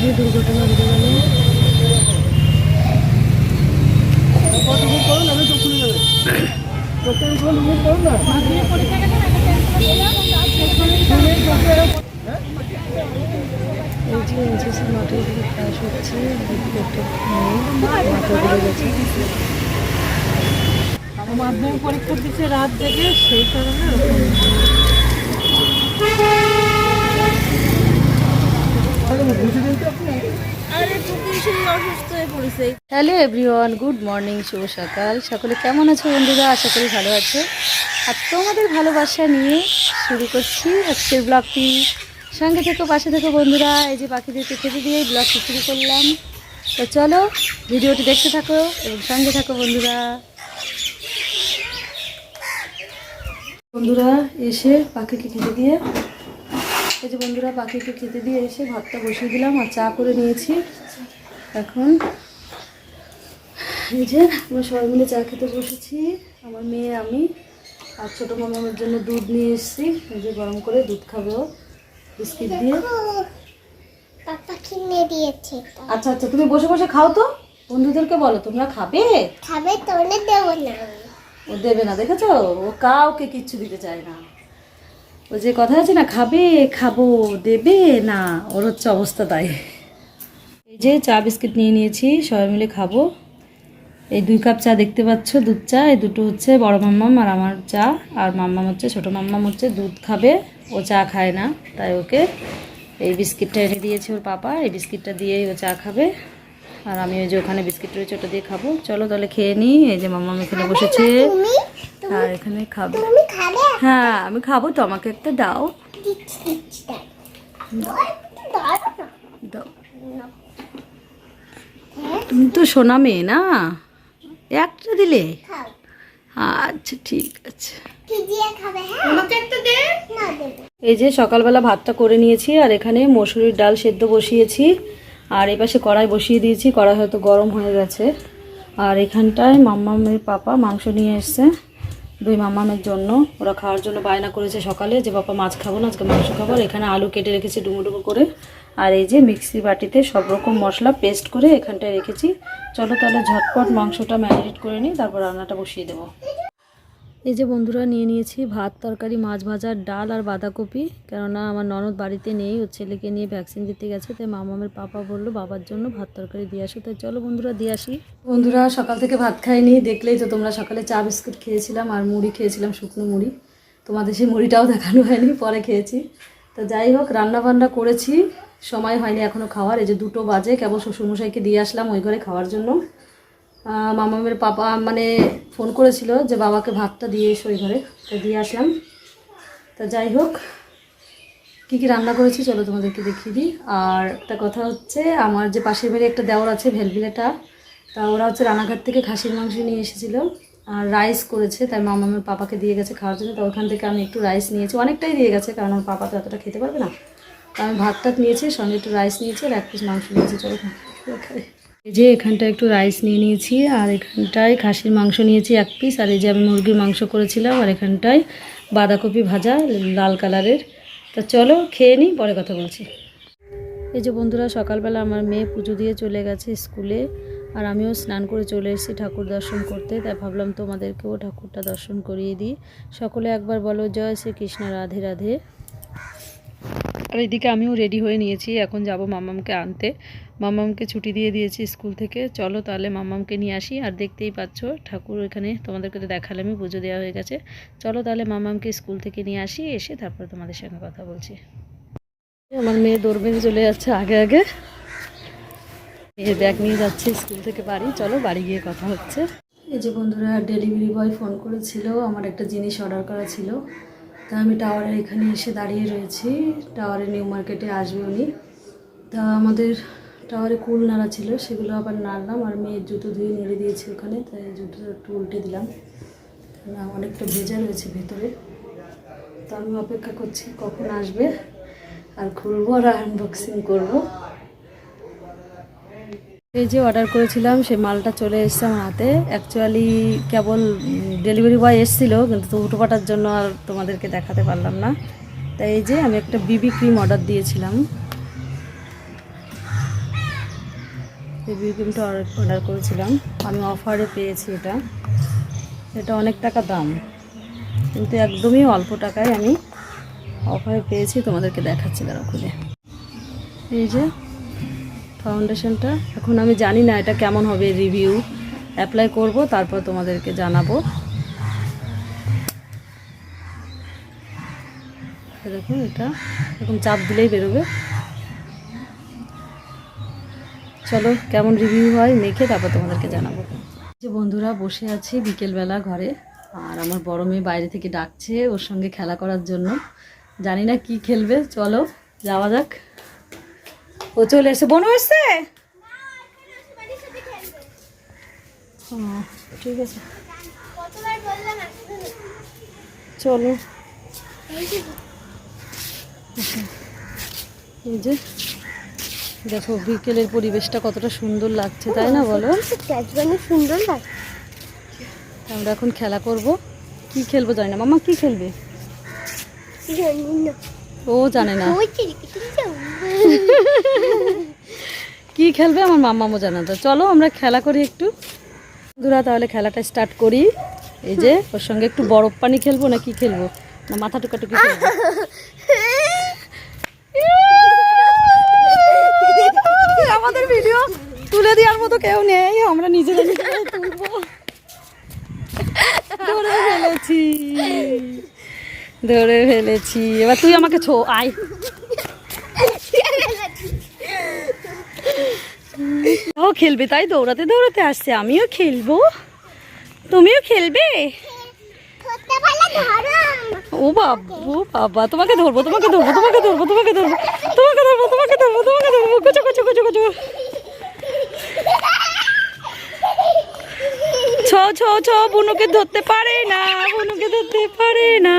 মাঠে দুর্ঘটনা ঘটে গেল যে হচ্ছে মাধ্যমিক পরীক্ষা দিচ্ছে রাত জেগে সেই কারণে। হ্যালো এভরিওয়ান, গুড মর্নিং, শুভ সকাল। সকলে কেমন আছো বন্ধুরা? আশা করি ভালো আছো। আর তোমাদের ভালোবাসা নিয়ে শুরু করছি আজকের ব্লগটি। সঙ্গে থেকো, পাশে থেকো বন্ধুরা। এই যে পাখিদেরকে খেতে দিয়ে ব্লগটি শুরু করলাম। তো চলো, ভিডিওটি দেখতে থাকো এবং সঙ্গে থাকো বন্ধুরা। বন্ধুরা, এসে পাখিকে খেতে দিয়ে এই যে বন্ধুরা পাখিকে খেতে দিয়ে এসে ভাতটা বসিয়ে দিলাম আর চা করে নিয়েছি। এখন এই যে আমরা সবাই মিলে চা খেতে বসেছি। আমার মেয়ে আমি আর ছোটো মামার জন্য দুধ নিয়ে এসেছি। এই যে গরম করে দুধ খাবে ও বিস্কিট দিয়ে। পাপা কিনে দিয়েছে আচ্ছা আচ্ছা তুমি বসে বসে খাও তো। বন্ধুদেরকে বলো তোমরা খাবে? খাবে তোলে দেবো না। ও দেবে না দেখেছ? ও কাউকে কিচ্ছু দিতে চায় না। ও যে কথা আছে না, খাবে, খাব, দেবে, না। ওর হচ্ছে অবস্থা তাই। এই যে চা বিস্কিট নিয়ে নিয়েছি, সবাই মিলে খাব। এই দুই কাপ চা দেখতে পাচ্ছ, দুধ চা। এই দুটো হচ্ছে বড় মাম্মাম আর আমার চা। আর মাম্মাম হচ্ছে, ছোটো মাম্মাম হচ্ছে দুধ খাবে। ও চা খায় না, তাই ওকে এই বিস্কিটটা এনে দিয়েছে ওর পাপা। এই বিস্কিটটা দিয়েই ও চা খাবে। আর আমি ওই যে ওখানে বিস্কিট রয়েছে, ওটা দিয়ে খাব। চলো তাহলে খেয়ে নিই। এই যে মাম্মাম এখানে বসেছে। আর এখানে খাবে। তুমি হ্যাঁ আমি খাব তো আমাকে একটা দাও। দিচ্ছি দিচ্ছি দাও। দাও তুমি তো সোনা মেয়ে না? একটা দিলে? আচ্ছা ঠিক আছে। হ্যাঁ? এই যে সকালবেলা ভাতটা করে নিয়েছি আর এখানে মসুরির ডাল সেদ্ধ বসিয়েছি। আর এই পাশে কড়াই বসিয়ে দিয়েছি কড়াই হয়তো গরম হয়ে গেছে। আর এখানটায় মাম্মামের পাপা মাংস নিয়ে এসছে। দুই মামামের জন্য। ওরা খাওয়ার জন্য বায়না করেছে সকালে যে বাপা মাছ খাব না, আজকে মাংস খাব এখানে আলু কেটে রেখেছি ডুমো ডুমো করে। আর এই যে মিক্সি বাটিতে সব রকম মশলা পেস্ট করে এখানটায় রেখেছি। চলো তাহলে ঝটপট মাংসটা ম্যারিনেট করে নিই, তারপর রান্নাটা বসিয়ে দেবো। এই যে বন্ধুরা নিয়ে নিয়েছি ভাত, তরকারি, মাছ ভাজার ডাল আর বাঁধাকপি। কেননা আমার ননদ বাড়িতে নেই, ওর ছেলেকে নিয়ে ভ্যাকসিন দিতে গেছে, তাই মামামের পাপা বলল, বাবার জন্য ভাত, তরকারি দিয়ে আসো। তাই চলো বন্ধুরা, দিয়ে আসি। বন্ধুরা, সকাল থেকে ভাত খাইনি, দেখলেই তো তোমরা সকালে চা, বিস্কুট খেয়েছিলাম আর মুড়ি খেয়েছিলাম, শুকনো মুড়ি। তোমাদের সেই মুড়িটাও দেখানো হয়নি, পরে খেয়েছি। তো যাই হোক রান্না বান্না করেছি, সময় হয়নি এখনও খাওয়ার, এই যে দুটো বাজে, কেবল শ্বশুরমশাইকে দিয়ে আসলাম ওই ঘরে খাওয়ার জন্য। মামামের পাপা মানে ফোন করেছিল যে বাবাকে ভাতটা দিয়ে এসো ঘরে। তো দিয়ে আসলাম। তা যাই হোক, কী কী রান্না করেছি চলো তোমাদেরকে দেখিয়ে দিই। আর একটা কথা হচ্ছে, আমার যে পাশের বাড়ি একটা দেওর আছে, ভেলভিলেটা, তা ওরা হচ্ছে রানাঘাট থেকে খাসির মাংস নিয়ে এসেছিল আর রাইস করেছে, তাই মামামের পাপাকে দিয়ে গেছে খাওয়ার জন্য। তো ওখান থেকে আমি একটু রাইস নিয়েছি। অনেকটাই দিয়ে গেছে, কারণ আমার পাপা তো এতটা খেতে পারবে না। তো আমি ভাত টাত নিয়েছি, সঙ্গে একটু রাইস নিয়েছি আর এক পিস মাংস নিয়েছি। চলো খাই। এই যে এখানটা একটু রাইস নিয়ে নিয়েছি, আর এখানটায় খাসির মাংস নিয়েছি এক পিস আর এই যে আমি মুরগির মাংস করেছিলাম, আর এখানটায় বাঁধাকপি ভাজা, লাল কালারের। তা চলো খেয়ে নিই পরে কথা বলছি। এই যে বন্ধুরা, সকালবেলা আমার মেয়ে পুজো দিয়ে চলে গেছে স্কুলে, আর আমিও স্নান করে চলে এসেছি ঠাকুর দর্শন করতে, তাই ভাবলাম তোমাদেরকেও ঠাকুরটা দর্শন করিয়ে দিই। সকলে একবার বলো, জয় শ্রীকৃষ্ণ, রাধে রাধে। আর এদিকে আমিও রেডি হয়ে নিয়েছি। এখন যাব মামামকে আনতে। মামামকে ছুটি দিয়ে দিয়েছি স্কুল থেকে। চলো তাহলে মামামকে নিয়ে আসি। আর দেখতেই পাচ্ছ, ঠাকুর এখানে তোমাদেরকে তো দেখালামই, পুজো দেওয়া হয়ে গেছে। চলো তাহলে মামামকে স্কুল থেকে নিয়ে আসি, এসে তারপর তোমাদের সঙ্গে কথা বলছি। আমার মেয়ে দৌড় চলে যাচ্ছে আগে আগে। মেয়ের ব্যাগ নিয়ে যাচ্ছে স্কুল থেকে বাড়ি। চলো বাড়ি গিয়ে কথা হচ্ছে। এই যে বন্ধুরা ডেলিভারি বয় ফোন করেছিল। আমার একটা জিনিস অর্ডার করা ছিল। তা আমি টাওয়ারের এখানে এসে দাঁড়িয়ে রয়েছি। টাওয়ারে নিউ মার্কেটে আসবে উনি। তা আমাদের টাওয়ারে কুল নাড়া ছিল, সেগুলো আবার নাড়লাম। আর মেয়ের জুতো ধুয়ে নেড়ে দিয়েছি ওখানে তাই জুতোটা একটু উল্টে দিলাম। অনেকটা ভেজা রয়েছে ভেতরে। তা আমি অপেক্ষা করছি কখন আসবে, আর খুলবো আর আনবক্সিং করব। এই যে অর্ডার করেছিলাম, সেই মালটা চলে এসেছে আমার হাতে। অ্যাকচুয়ালি কেবল ডেলিভারি বয় এসেছিল, কিন্তু তো উঠোপাটার জন্য আর তোমাদেরকে দেখাতে পারলাম না। তাই এই যে আমি একটা বিবি ক্রিম অর্ডার দিয়েছিলাম। বেবি ক্রিমটা অর্ডার করেছিলাম। আমি অফারে পেয়েছি এটা। এটা অনেক টাকা দাম। কিন্তু একদমই অল্প টাকায় আমি অফারে পেয়েছি। তোমাদেরকে দেখাচ্ছি তারা খুলে। এই যে ফাউন্ডেশনটা। এখন আমি জানি না এটা কেমন হবে রিভিউ। অ্যাপ্লাই করব, তারপর তোমাদেরকে জানাব। এই দেখো এটা, এরকম চাপ দিলেই বেরোবে। চলো, কেমন রিভিউ হয় মেখে তারপর তোমাদেরকে জানাব। যে বন্ধুরা, বসে আছি বিকেলবেলা ঘরে, আর আমার বড় মেয়ে বাইরে থেকে ডাকছে ওর সঙ্গে খেলা করার জন্য। জানি না কি খেলবে, চলো, যাওয়া যাক। ও চলে এসে বোনও এসছে ঠিক আছে। চলো। এই যে দেখো বিকেলের পরিবেশটা কতটা সুন্দর লাগছে তাই না বলো? সুন্দর লাগে আমরা এখন খেলা করব। কি খেলব জানি না। মামা কি খেলবে? ও জানে না। কি খেলবে আমার মাম্মামও জানে তো চলো আমরা খেলা করি একটু। বন্ধুরা, তাহলে খেলাটা স্টার্ট করি। এই যে, ওর সঙ্গে একটু বরফ পানি খেলব না কি খেলব? না, মাথা টুকাটুকি খেলব? আমাদের ভিডিও তুলে দেওয়ার মতো কেউ নেই, আমরা তুলবো। ধরে ফেলেছি। ধরে ফেলেছি। এবার তুই আমাকে ছো, আয়। ও খেলবে, তাই দৌড়াতে দৌড়াতে আসছে। আমিও খেলব। তুমিও খেলবে? ও বাবা বাবা, তোমাকে ধরবো তোমাকে ধরবো তোমাকে ধরবো তোমাকে ধরবো তোমাকে ধরবো তোমাকে ধরবো তোমাকে ধরবো, কুচো কুচো কুচো কুচো। ছ ছ ছ, বুনুকে ধরতে পারে না, বুনুকে ধরতে পারে না।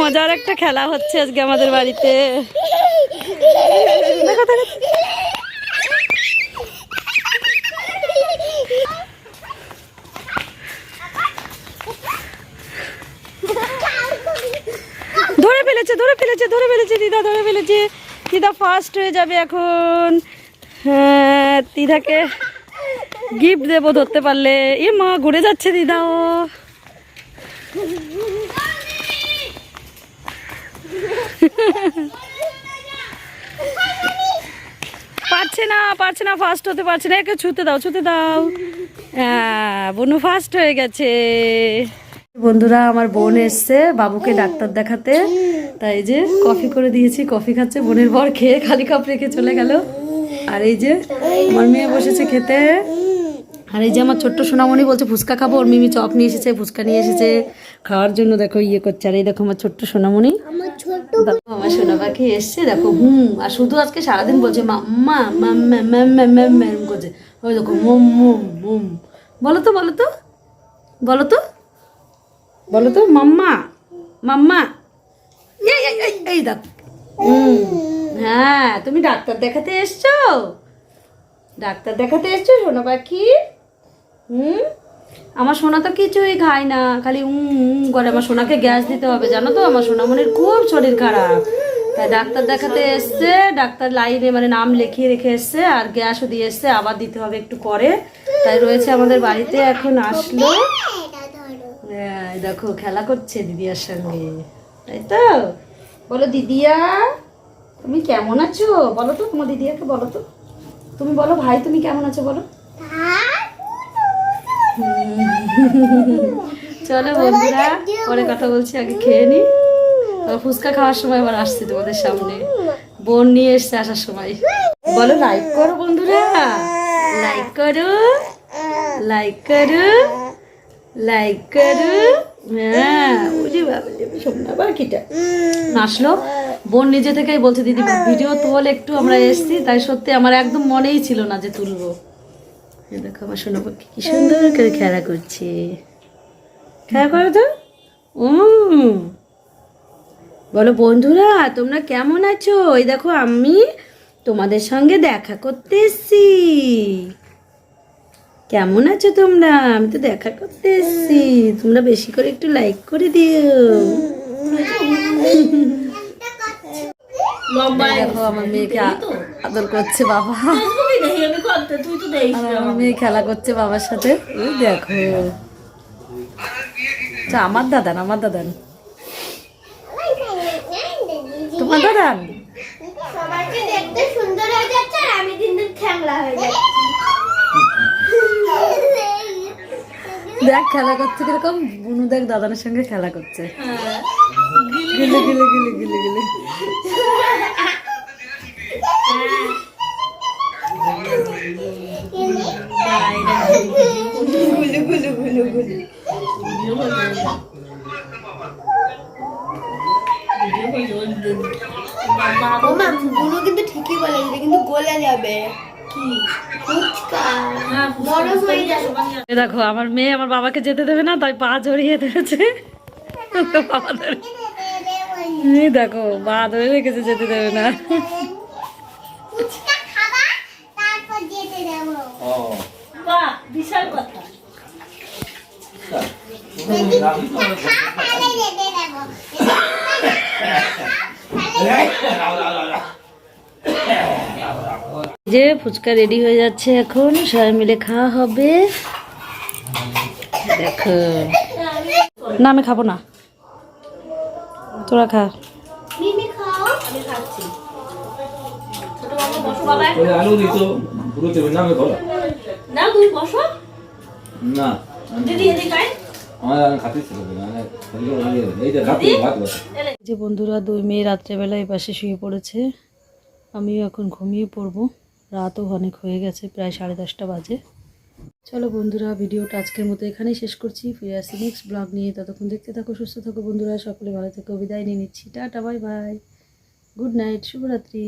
মজার একটা খেলা হচ্ছে আজকে আমাদের বাড়িতে। ধরে ফেলেছে ধরে ফেলেছে ধরে ফেলেছে, দিদা, ধরে ফেলেছে। দিদা ফার্স্ট হয়ে যাবে এখন। হ্যাঁ দিদাকে গিফট দেবো ধরতে পারলে। এ মা, ঘুরে যাচ্ছে দিদা। ও পারছে না পারছে না ফার্স্ট হতে পারছে না। একে ছুতে দাও ছুতে দাও। হ্যাঁ বনু ফার্স্ট হয়ে গেছে। বন্ধুরা, আমার বোন এসছে বাবুকে ডাক্তার দেখাতে। তাই যে কফি করে দিয়েছি কফি খাচ্ছে, বোনের বর খেয়ে খালি কাপ রেখে চলে গেল। আর এই যে, আমার মেয়ে বসেছে খেতে। আর এই যে আমার ছোট্ট সোনামণি বলছে ফুচকা খাব ওর মিমি চপ নিয়ে এসেছে ফুচকা নিয়ে এসেছে। খাওয়ার জন্য দেখো ইয়ে করছে। আর এই দেখো আমার ছোট্ট সোনামণি। আমার সোনা পাখি এসছে দেখো হুম আর শুধু আজকে সারাদিন বলছে মাম্মা মাম্মা ম্যাম ম্যাম ম্যাম করছে। ওই দেখো মুম মুম মুম। বলো তো বলো তো বলো তো বলো তো মাম্মা মাম্মা। এই দেখ হুম হ্যাঁ তুমি ডাক্তার দেখাতে এসছো? ডাক্তার দেখাতে এসছো সোনা পাখি? হুম? আমার সোনা তো কিছুই খায় না খালি উম উম করে। আমার সোনাকে গ্যাস দিতে হবে জানো তো? আমার সোনামণির খুব শরীর খারাপ। তাই ডাক্তার দেখাতে এসছে ডাক্তার লাইনে মানে নাম লিখিয়ে রেখে এসছে আর গ্যাসও দিয়ে এসছে আবার দিতে হবে একটু পরে। তাই রয়েছে আমাদের বাড়িতে এখন আসলো। হ্যাঁ, দেখো খেলা করছে দিদিয়ার সঙ্গে। তাই তো? বলো দিদিয়া তুমি কেমন আছো? বলো তো তোমার দিদিয়াকে বলো তো। তুমি বলো ভাই তুমি কেমন আছো বলো? চলো বন্ধুরা, পরে কথা বলছি, আগে খেয়ে নি। ফুচকা খাওয়ার সময় আবার আসছি তোমাদের সামনে। বোন নিয়ে এসছে আসার সময়। বলো লাইক করো বন্ধুরা। লাইক করো লাইক করো লাইক করো। হ্যাঁ আসলো। বোন নিজে থেকেই বলছে, দিদি, ভিডিও তোল, একটু আমরা এসছি। তাই সত্যি আমার একদম মনেই ছিল না যে তুলবো। দেখো আমার সোনা পাখি কি সুন্দর করে খেলা করছে। খেলা করো তো। উম। বলো বন্ধুরা তোমরা কেমন আছো? এই দেখো আমি তোমাদের সঙ্গে দেখা করতে এসছি। কেমন আছো তোমরা? আমি তো দেখা করতে এসছি। তোমরা বেশি করে একটু লাইক করে দিও। দেখো আমার মেয়েকে আদর করছে বাবা। আমার মেয়ে খেলা করছে বাবার সাথে। ওই দেখো। আচ্ছা, আমার দাদান আমার দাদান। তোমার দাদান? সবাইকে দেখতে সুন্দর হয়ে যাচ্ছে আর আমি দিন দিন খ্যাংলা হয়ে যাচ্ছি। দেখ খেলা করছে কীরকম। বুনু দেখ দাদানের সঙ্গে খেলা করছে। গিলে গিলে গিলে গিলে গিলে। ও মা বুনো কিন্তু ঠিকই বলে এটা কিন্তু গলে যাবে। হয়ে দেখো আমার মেয়ে আমার বাবাকে যেতে দেবে না তাই পা জড়িয়ে ধরেছে। বাবা ধরে দেখো পা ধরে রেখেছে যেতে দেবে না ফুচকা খাবা তারপর যেতে দেবো যদি ফুচকা খাও তাহলে যেতে দেবো যে ফুচকা রেডি হয়ে যাচ্ছে এখন সবাই মিলে খাওয়া হবে। দেখো। না আমি খাব না। তোরা খা। না। তুই বসো। না। দিদি এদিকে আয়। আমার আমি খাতে ছিল না এই যে বন্ধুরা দুই মেয়ে রাত্রেবেলা এই পাশে শুয়ে পড়েছে। আমিও এখন ঘুমিয়ে পড়ব। রাতও অনেক হয়ে গেছে প্রায় সাড়ে দশটা বাজে। চলো বন্ধুরা ভিডিওটা আজকের মতো এখানেই শেষ করছি। ফিরে আসি নেক্সট ব্লগ নিয়ে। ততক্ষণ দেখতে থাকো সুস্থ থাকো বন্ধুরা। সকলে ভালো থেকো। বিদায় নিয়ে নিচ্ছি। Tata bye bye good night শুভরাত্রি।